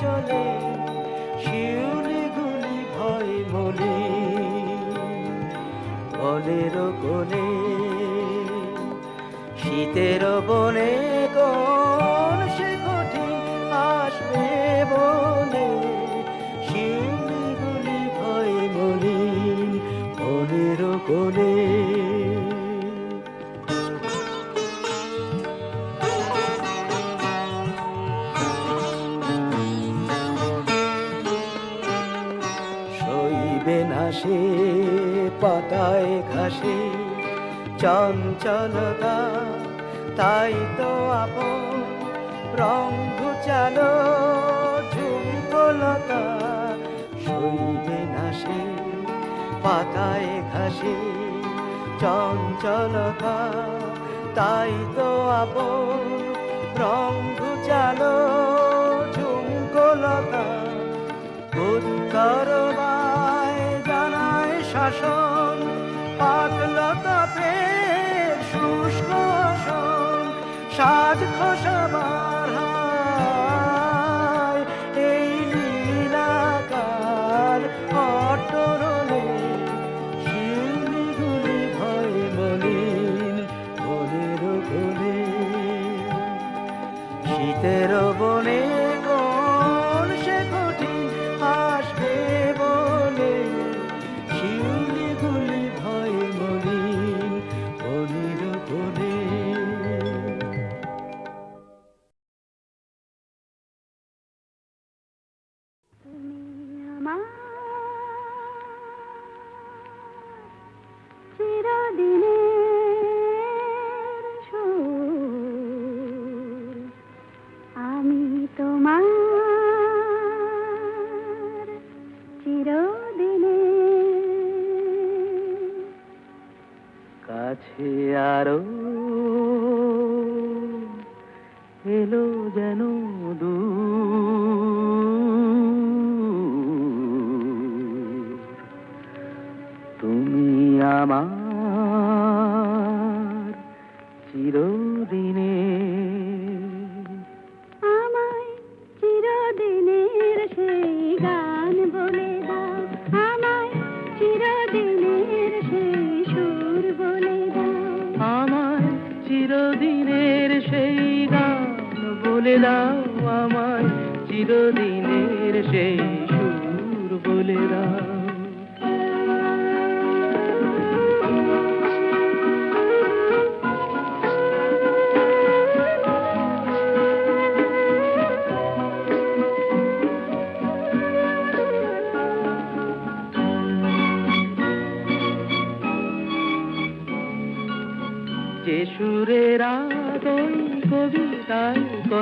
চলে শিউলি গুলি ভয় বলি বনের কোলে শীতের বনে। পাতায় ঘাসে। চঞ্চলতা, তাই তো আপন রং ঘুচালো ঝুমকলতা না সে পাতায় ঘাসে। চঞ্চলতা, তাই তো আপন রং ঘুচালো ঝুমকলতা উত্তরবায় জানায় শাসন সাজ খসাবার চিরদিনের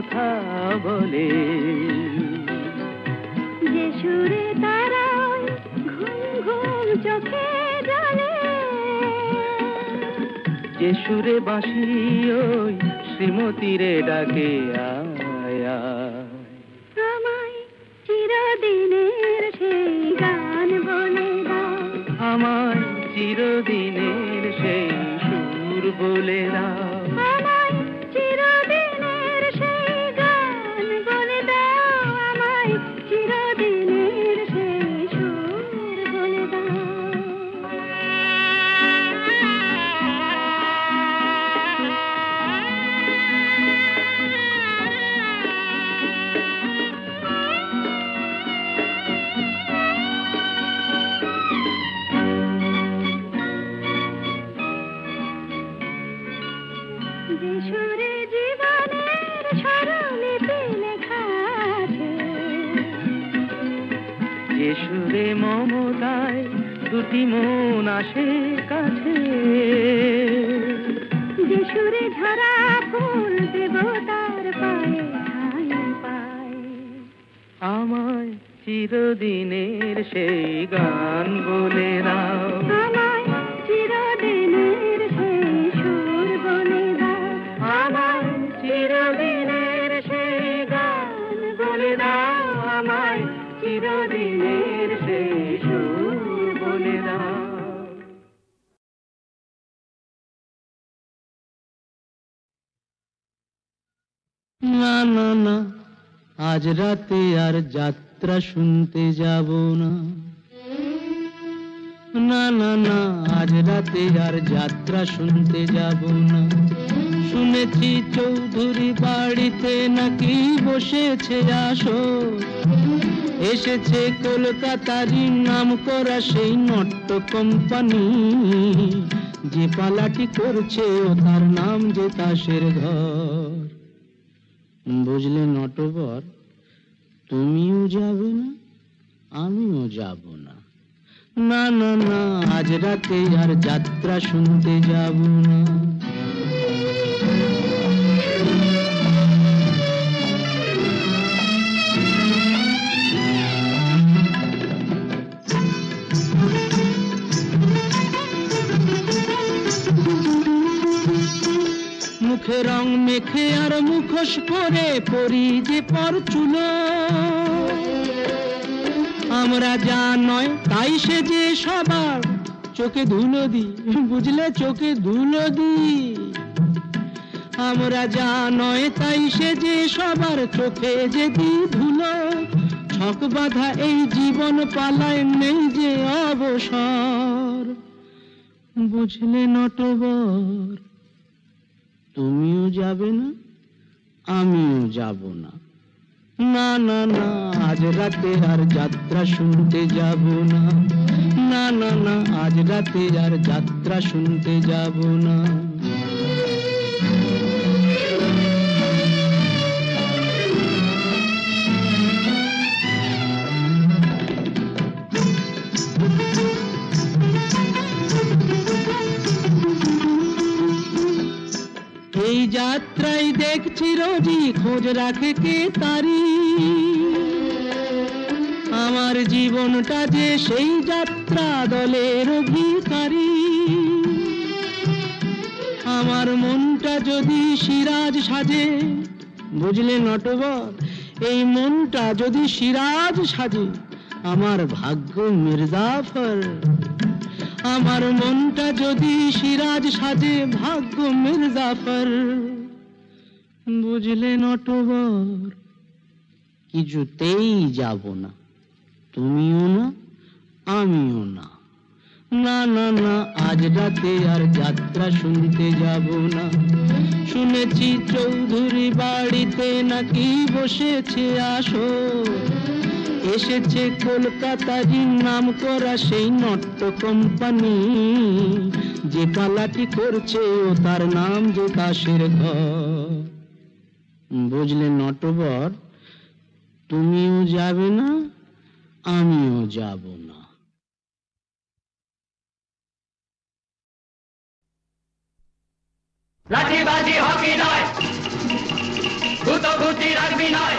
কথা বলে। যে সুরে তারায় ঘুম ঘুম চোখে জলে যে সুরে বাঁশি ওই শ্রীমতীরে ডাকে আয় আয়। আমায় চিরদিনের সেই গান বলে দাও। আমায় চিরদিনের সেই সুর বলে দাও। মমতায় দুটি মন আসে কাছে। যে সুরে ধরা ফুল দেবতার পায়। আমায় চিরদিনের সেই গান বলে দাও। না না আজ রাতে আর যাত্রা শুনতে যাব না। না না না, আজ রাতে আর যাত্রা শুনতে যাব না। শুনেছি চৌধুরী বাড়িতে নাকি বসেছে আসো এসেছে কলকাতারই নাম করা সেই নট্য কোম্পানি। যে পালাটি করছে ও তার নাম যে তাসের ঘর। বুঝলে নটবর, তুমিও যাবে না, আমিও যাব না। না না না, আজ রাতে আর যাত্রা শুনতে যাব না। মুখে রং মেখে আর মুখোশ পরে পরি যে পর চুলো। আমরা যা নয়, তাই সে যে সবার চোখে ধুলো দি। বুঝলে? চোখে ধুলো দি। আমরা যা নয়, তাই সে যে সবার চোখে যে দি ধুলো। ছক বাঁধা এই জীবন পালায় নেই যে অবসর। বুঝলে নটবর? তুমিও যাবে না, আমিও যাব না। না না না, আজ রাতে আর যাত্রা শুনতে যাব না। না না না, আজ রাতে আর যাত্রা শুনতে যাব না। রোজি খোঁজ রাখে কে তারি? আমার জীবনটা যে সেই যাত্রা দলের অধিকারী। আমার মনটা যদি সিরাজ সাজে, বুঝলে নটবর এই মনটা যদি সিরাজ সাজে, আমার ভাগ্য মির্জাফর আমার মনটা যদি সিরাজ সাজে, ভাগ্য মির্জাফর বুঝলে নটবর। কিছুতেই যাব না। তুমিও না, আমিও না। না না না, আজ রাতে আর যাত্রা শুনতে যাব না। শুনেছি চৌধুরী বাড়িতে নাকি বসেছে আসো এসেছে কলকাতারই নাম করা সেই নট্য কোম্পানি। যে পালাটি করছে ও তার নাম যে কাশের ঘর। বুঝলে নটবর তুমিও যাবে না আমিও যাব না। লাঠিবাজি হকি নয় গুতগুতি রাখবি নয়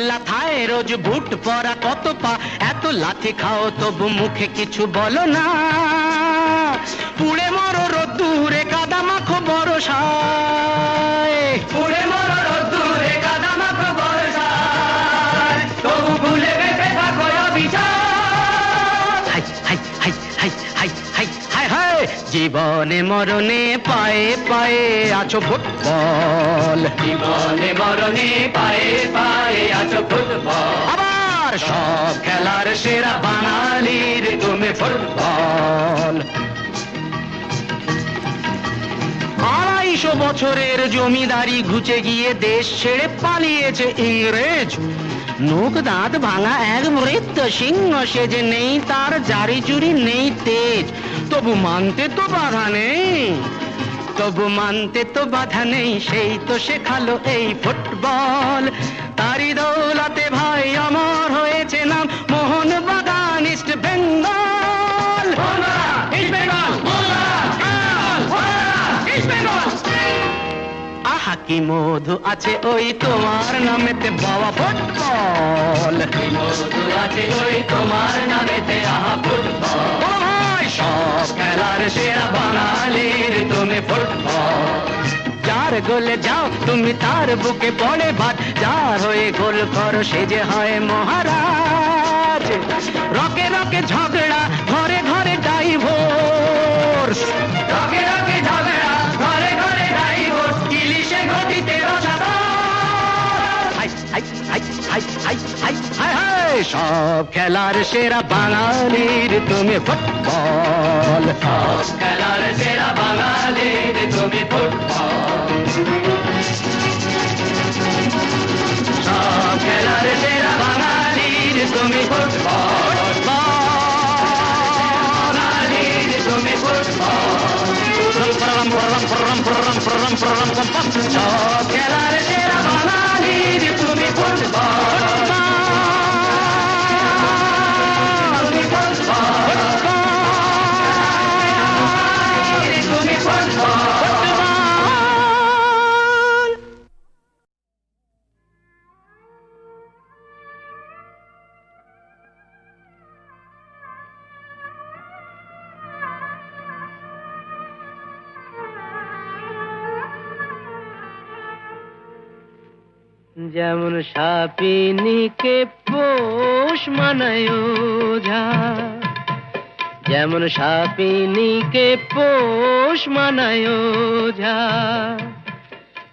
লাথায় রোজ বুট পরা কত পা। এত লাথি খাও, তবু মুখে কিছু বলো না। পুড়ে মরো রোদ্দুরে জীবনে মরণে পায়ে পায়ে আছো ফুটবল। জীবনে মরণে পায়ে পায়ে আছো ফুটবল। আবার সব খেলার সেরা বাঙালির তুমি ফুটবল। আড়াইশো বছরের জমিদারি ঘুচে গিয়ে দেশ ছেড়ে পালিয়েছে ইংরেজ। নোক দাঁত ভাঙা এক মৃত্য সিংহ সে যে নেই, তার জারি চুরি নেই তেজ। তবু মানতে তো বাধা নেই, তবু মানতে তো বাধা নেই, সেই তো শেখালো এই ফুটবল। তারি দৌলাতে কি মধু আছে ওই তোমার নামেতে বাবা ফুটবল। কি মধু আছে ওই তোমার নামেতে আহা ফুটবল। সব খেলার সেরা বাঙালির তুমি ফুটবল। যার গোলে যাও তুমি তার বুকে পড়ে ভাত। যার হয়ে গোল করো সে যে হয় মহারাজ। রকে রকে ঝগড়া ঘরে ঘরে ডাইভোর্স। রকে রকে ঝগড়া হাই হাই হাই হাই হাই সব খেলার সেরা বাঙালির তুমি ফুটবল। সব খেলার সেরা বাঙালির তুমি ফুটবল। সব খেলার সেরা বাঙালির তুমি ফুটবল। তুমি ফুটবল। সব খেলার সেরা বাঙালির যেমন সাপিনীকে পোষ মানায় ওঝা। যেমন সাপিনীকে পোষ মানায় ওঝা।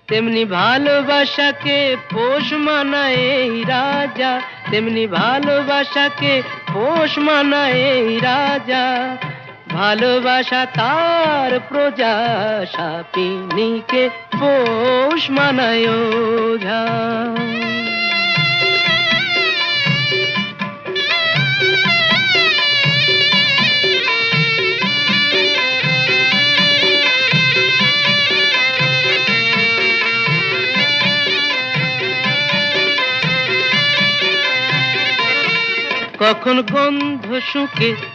তেমনি ভালোবাসাকে পোষ মানায় এই রাজা। তেমনি ভালোবাসাকে পোষ মানায় এই রাজা। ভালোবাসা তার প্রজা সাপিনীকে পোষ মানায় ওঝা। কখন গন্ধ শুকে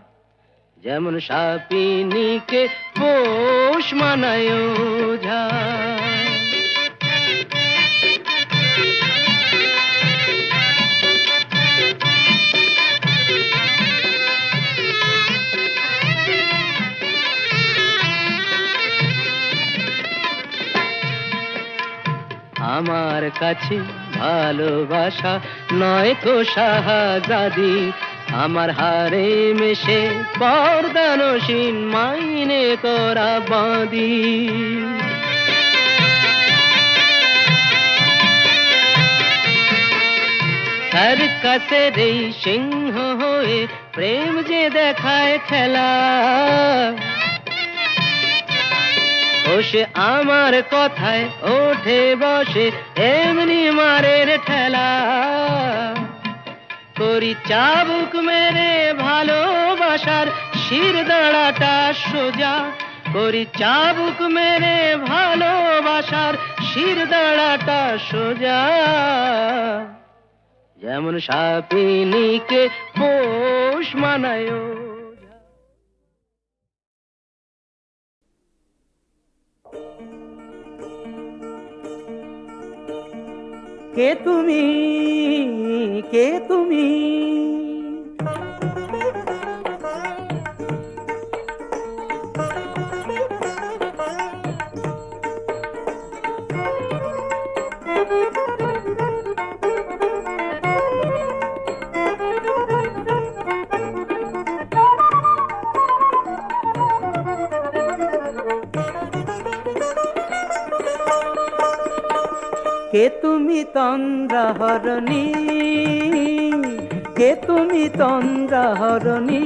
যেমন সাপিনীকে পোষ মানায় ওঝা আমার কাছে ভালোবাসা নয় তো শাহাজাদি আমার হারে মেশে পর্দানসীন মাইনে করা বাঁধি। সার্কাসের এই সিংহ হয়ে প্রেম যে দেখায় খেলা। ও সে আমার কথায় ওঠে বসে, এমনি মারের ঠেলা। করি চাবুক মেরে ভালোবাসার শির দাঁড়াটা সোজা। করি চাবুক মেরে ভালোবাসার শির দাঁড়াটা সোজা। যেমন সাপিনীকে পোষ মানায় কে তুমি? কে তুমি? তুমি তন্দ্রা হরণী কে তুমি তন্দ্রা হরণী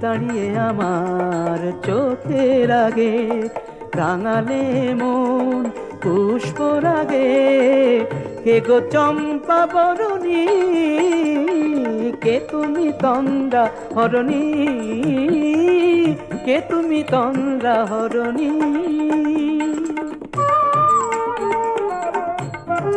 দাঁড়িয়ে আমার চোখের আগে রাঙালে মন পুষ্প রাগে। কে গো চম্পা বরণী? কে তুমি তন্দ্রা হরণী কে তুমি তন্দ্রা হরণী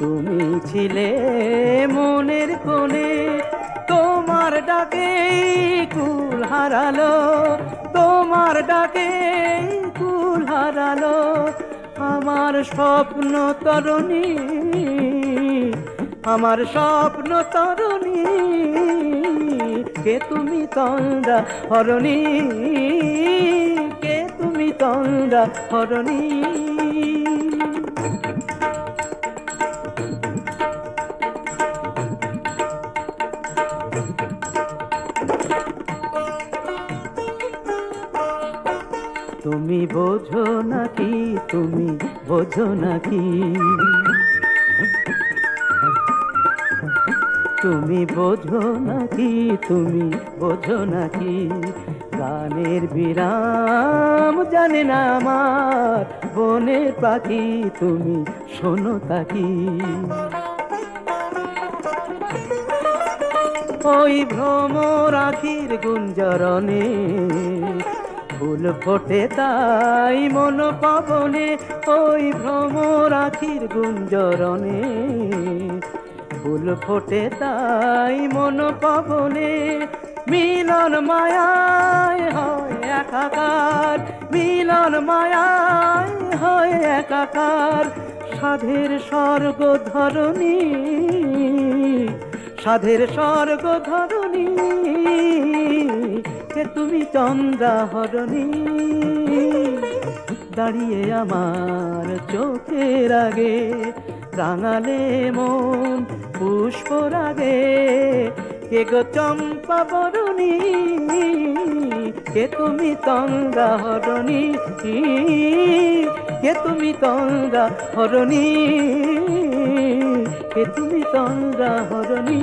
তুমি ছিলে মনের কোণে, তোমার ডাকে কুল হারালো, তোমার ডাকে কুল হারালো, আমার স্বপ্ন তরণী, আমার স্বপ্ন তরণী, কে তুমি তন্দ্রা হরণী, কে তুমি তন্দ্রা হরণী? বোঝো নাকি তুমি, বোঝো নাকি? তুমি বোঝো নাকি তুমি, বোঝো নাকি? গানের বিরাম জানে না আমার, বনের পাখি তুমি, শোনো তাকি? ওই ভ্রমর আখির গুঞ্জরণে ফুল ফোটে তাই মন পাবনে, ওই ভ্রমর আখির গুঞ্জরণে। ফুল ফোটে তাই মন পাবনে, মিলন মায়ায় হয় একাকার। মিলন মায়ায় হয় একাকার, সাধের স্বর্গ ধরণী সাধের স্বর্গ ধরণী কে তুমি চন্দ্রা হরণী দাঁড়িয়ে আমার চোখের আগে রাঙালে মন পুষ্প রাগে কে গো চম্পা বরণী? কে তুমি তঙ্গা হরণী কে তুমি তঙ্গা হরণী কে তুমি তঙ্গা হরণী